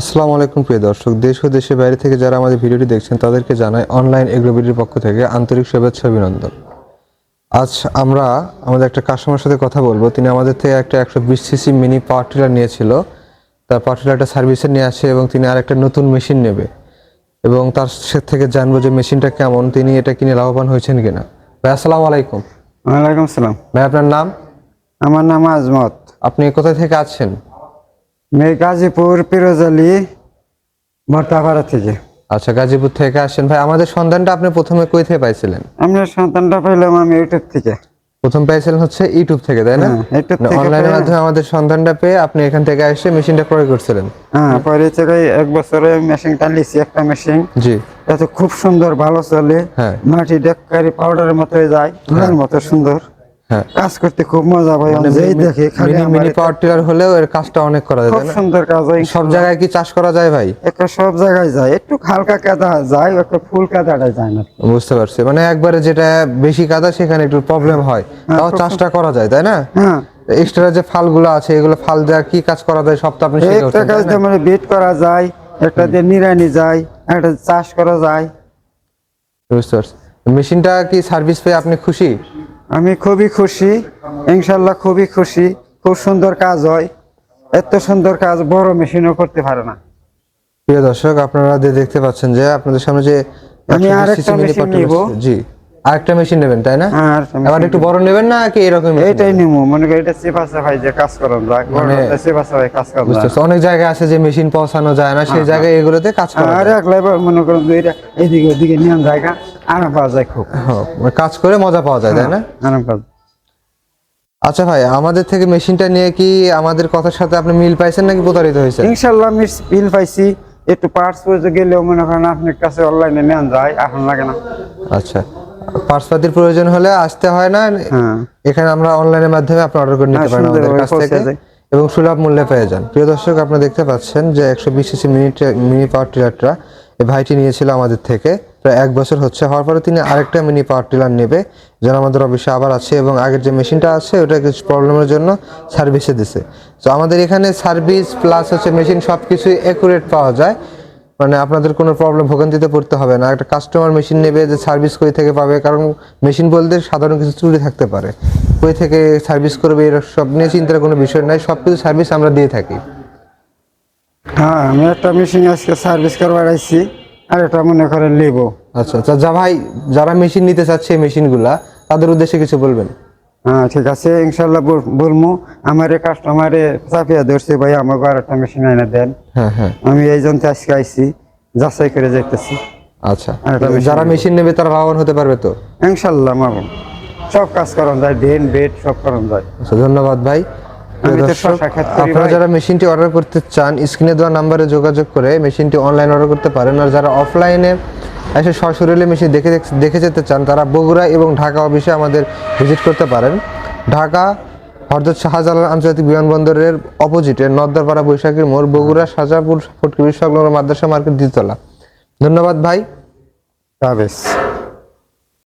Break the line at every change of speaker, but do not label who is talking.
আসসালামু আলাইকুম প্রিয় দর্শক দেশ ও দেশের বাইরে থেকে যারা আমাদের ভিডিওটি দেখছেন তাদেরকে জানাই অনলাইন এগ্রোবিডির পক্ষ থেকে আন্তরিক শুভেচ্ছা অভিনন্দন। আজ আমরা আমাদের একটা কাস্টমার সাথে কথা বলব। তিনি আমাদের থেকে একটা একশো বিশ সিসি মিনি পাওয়ার টিলার নিয়েছিল। তার পাওয়ার টিলারটা সার্ভিসে নিয়ে আসে এবং তিনি আর একটা নতুন মেশিন নেবে। এবং তার সে থেকে জানব যে মেশিনটা কেমন তিনি এটা কিনে লাভবান হয়েছেন কিনা। ভাই আসসালামু আলাইকুম।
ওয়ালাইকুম সালাম
ভাই আপনার নাম?
আমার নাম আজমত।
আপনি কোথায় থেকে আছেন
আমি গাজীপুর পিরোজালি মর্তাপাড়া থেকে।
আচ্ছা গাজীপুর থেকে আসছেন ভাই আমাদের সন্ধানটা আপনি প্রথমে কই থেকে পাইছিলেন?
আমরা সন্তানটা পাইলাম আমি ইউটিউব থেকে।
প্রথম পাইছিলেন হচ্ছে ইউটিউব থেকে তাই না?
হ্যাঁ,
অনলাইনের মাধ্যমে আমাদের সন্ধানটা পেয়ে আপনি এখান থেকে এসে মেশিনটা ক্রয় করছিলেন।
হ্যাঁ পরে থেকে এক বছরে মেশিনটা নিছি একটা মেশিন।
জি।
এত খুব সুন্দর ভালো চলে।
হ্যাঁ।
মাটি ডেকারি পাউডারের মতো যায় ধুলার মতো সুন্দর।
হ্যাঁ।
কাজ করতে খুব মজা ভাই যেই দেখে খালি
মিনি মিনি পাওয়ার টিলার হলেও এর কাজটা অনেক করা যায়
খুব সুন্দর কাজ হয়
সব জায়গায় কি চাষ করা যায় ভাই?
একটা সব জায়গায় যায় একটু হালকা কাদা যায় একটা ফুল কাদাটা যায় না।
বুঝতে পারছি। মানে একবারে যেটা বেশি কাদা সেখানে একটু প্রবলেম হয়। তাও চাষটা করা যায় তাই না?
হ্যাঁ।
এক্সট্রা যে ফালগুলো আছে এগুলো ফাল দেওয়া কি কাজ করা যায় সব তো আপনি শিখে
একটা কাজ মানে বিট করা যায় একটা দিয়ে নিরানি যায় একটা চাষ করা যায়।
বুঝতে পারছি। মেশিনটা কি সার্ভিস পেয়ে আপনি খুশি?
আমি খুবই খুশি ইনশাল্লাহ খুবই খুশি। খুব সুন্দর কাজ হয়। এত সুন্দর কাজ বড় মেশিনও করতে পারে না।
প্রিয় দর্শক আপনারা যে দেখতে পাচ্ছেন যে আপনাদের সামনে যে
আমি
120
আরেকটা
পাওয়ার টিলার জি। আরেকটা মেশিন নেবেন তাই না?
আর
আবার একটু বড় নেবেন না কি এরকম
এইটাই নিমু মনে করি এটা চেপা চেপাই যে কাজ করেন
মানে-
চেপা চেপাই কাজ করা
বুঝতে
যায়
অনেক জায়গায় আছে যে মেশিন পৌঁছানো যায় না সেই জায়গায় এগুলোতে কাজ করা
আর
যায়।
একলাই মনে করেন এইদিকে ওইদিকে নিয়ম জায়গা। আরাম পাওয়া যায় খুব।
হ্যাঁ, কাজ করে মজা পাওয়া যায় তাই না?
আরাম পাওয়া যায়।
আচ্ছা ভাই আমাদের থেকে মেশিনটা নিয়ে কি আমাদের কথার সাথে আপনি মিল পাইছেন নাকি প্রতারিত হয়েছে
ইনশাল্লাহ আমি বিল পাইছি। একটু পার্টস পর্যন্ত গেলেও মনে করেন আপনার কাছে অনলাইনে নেওয়া যায় এখন লাগে না।
আচ্ছা পার্সপাতির প্রয়োজন হলে আসতে হয় না?
হ্যাঁ।
এখানে আমরা অনলাইনের মাধ্যমে আপনি অর্ডার করে নিতে
হ্যাঁ,
পারেন আমাদের কাছ থেকে এবং সুলভ মূল্যে পেয়ে যান। প্রিয় দর্শক আপনারা দেখতে পাচ্ছেন যে একশো বিশ সিসি মিনি মিনি পাওয়ার টিলারটা এই ভাইটি নিয়েছিল আমাদের থেকে। প্রায় এক বছর হচ্ছে। হওয়ার পরে তিনি আরেকটা মিনি পাওয়ার টিলার নেবে, যেন আমাদের অফিসে আবার আছে এবং আগের যে মেশিনটা আছে, ওটা কিছু প্রবলেমের জন্য সার্ভিসে দিছে। তো আমাদের এখানে সার্ভিস প্লাস হচ্ছে মেশিন সব কিছুই একুরেট পাওয়া যায়। মানে আপনাদের কোনো প্রবলেম ভোগান্তিতে পড়তে হবে না। একটা কাস্টমার মেশিন নেবে যে সার্ভিস কই থেকে পাবে, কারণ মেশিন বলতে সাধারণ কিছু ত্রুটি থাকতে পারে। কই থেকে সার্ভিস করবে, এর সব নিয়ে চিন্তার কোনো বিষয় নাই সব কিছু সার্ভিস আমরা দিয়ে থাকি।
হ্যাঁ আমি একটা মেশিন আজকে সার্ভিস করবার আইছি। আর এটা মনে করেন নেব
আচ্ছা আচ্ছা যা ভাই যারা মেশিন নিতে চাচ্ছে এই মেশিনগুলা তাদের উদ্দেশ্যে কিছু বলবেন।
হ্যাঁ ঠিক আছে ইনশাল্লাহ বল- বলমু। আমার কাস্টমারে চাপিয়া ধরছে ভাই আমাকে আর একটা মেশিন এনে দেন।
হ্যাঁ হ্যাঁ।
আমি এই জন্য আজকে আইছি যাচাই করে যাইতেছি
আচ্ছা যারা মেশিন নেবে। তারা লাভবান হতে পারবে তো?
ইনশাল্লাহ মামুন। সব কাজ করান যায় ডেন বেড সব করান যায়।
আচ্ছা ধন্যবাদ ভাই। আপনারা যারা মেশিনটি অর্ডার করতে চান স্ক্রিনে দেওয়া নাম্বারে যোগাযোগ করে মেশিনটি অনলাইন অর্ডার করতে পারেন। আর যারা অফলাইনে এসে সশরীরে মেশিন দেখে দেখে যেতে চান তারা বগুড়া এবং ঢাকা অফিসে আমাদের ভিজিট করতে পারেন। ঢাকা হরজত শাহজালাল আন্তর্জাতিক বিমানবন্দরের অপোজিটে নদ্দারপাড়া বৈশাখীর মোড় বগুড়া শাহজাপুর ফটকিবির সংলগ্ন মাদ্রাসা মার্কেট দ্বিতলা। ধন্যবাদ ভাই।
তাবেশ